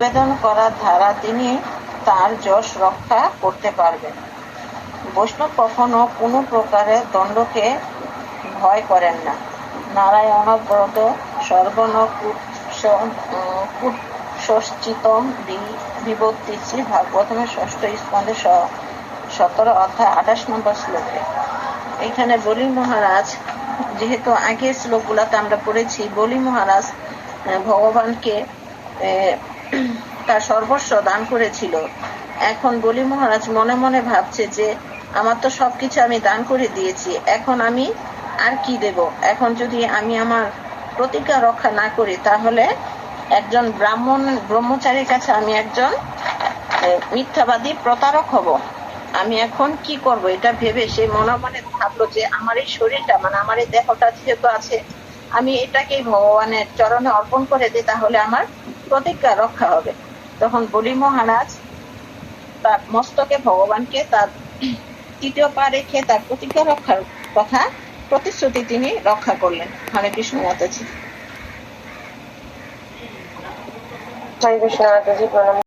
নিবেদন করার দ্বারা তিনি তার যশ রক্ষা করতে পারবেন। বৈষ্ণব কখনো কোনো প্রকারের দণ্ডকে ভয় করেন না। নারায়ণব্রত সর্বন কুৎসচিতম বিভক্তি শ্রী ভাগবতমের ষষ্ঠ স্কন্ধে সতেরো অধ্যায় আঠাশ নম্বর শ্লোকে। এখানে বলি মহারাজ, যেহেতু আগের শ্লোকগুলাতে আমরা পড়েছি, বলি মহারাজ ভগবানকে তার সর্বস্ব দান করেছিল। এখন বলি মহারাজ, মনে মনে ভাবছে যে আমার তো সবকিছু আমি দান করে দিয়েছি। এখন আমি আর কি দেব? এখন যদি আমি আমার প্রতিজ্ঞা রক্ষা না করি, তাহলে একজন ব্রাহ্মণ ব্রহ্মচারীর কাছে আমি একজন মিথ্যাবাদী প্রতারক হব। আমি এখন কি করব? এটা ভেবে সে মনে মনে ভাবলো যে আমার এই শরীরটা মানে আমার এই দেহটা যেহেতু আছে, আমি এটাকেই ভগবানের চরণে অর্পণ করে দিই, তাহলে আমার প্রতিজ্ঞা রক্ষা হবে। তখন বলি, মহারাজ, তার মস্তকে ভগবানকে তার তৃতীয় পা রেখে তার প্রতিজ্ঞা রক্ষার কথা, প্রতিশ্রুতি তিনি রক্ষা করলেন। হরে কৃষ্ণ মাতাজি। হরে কৃষ্ণ মাতাজি, প্রণাম।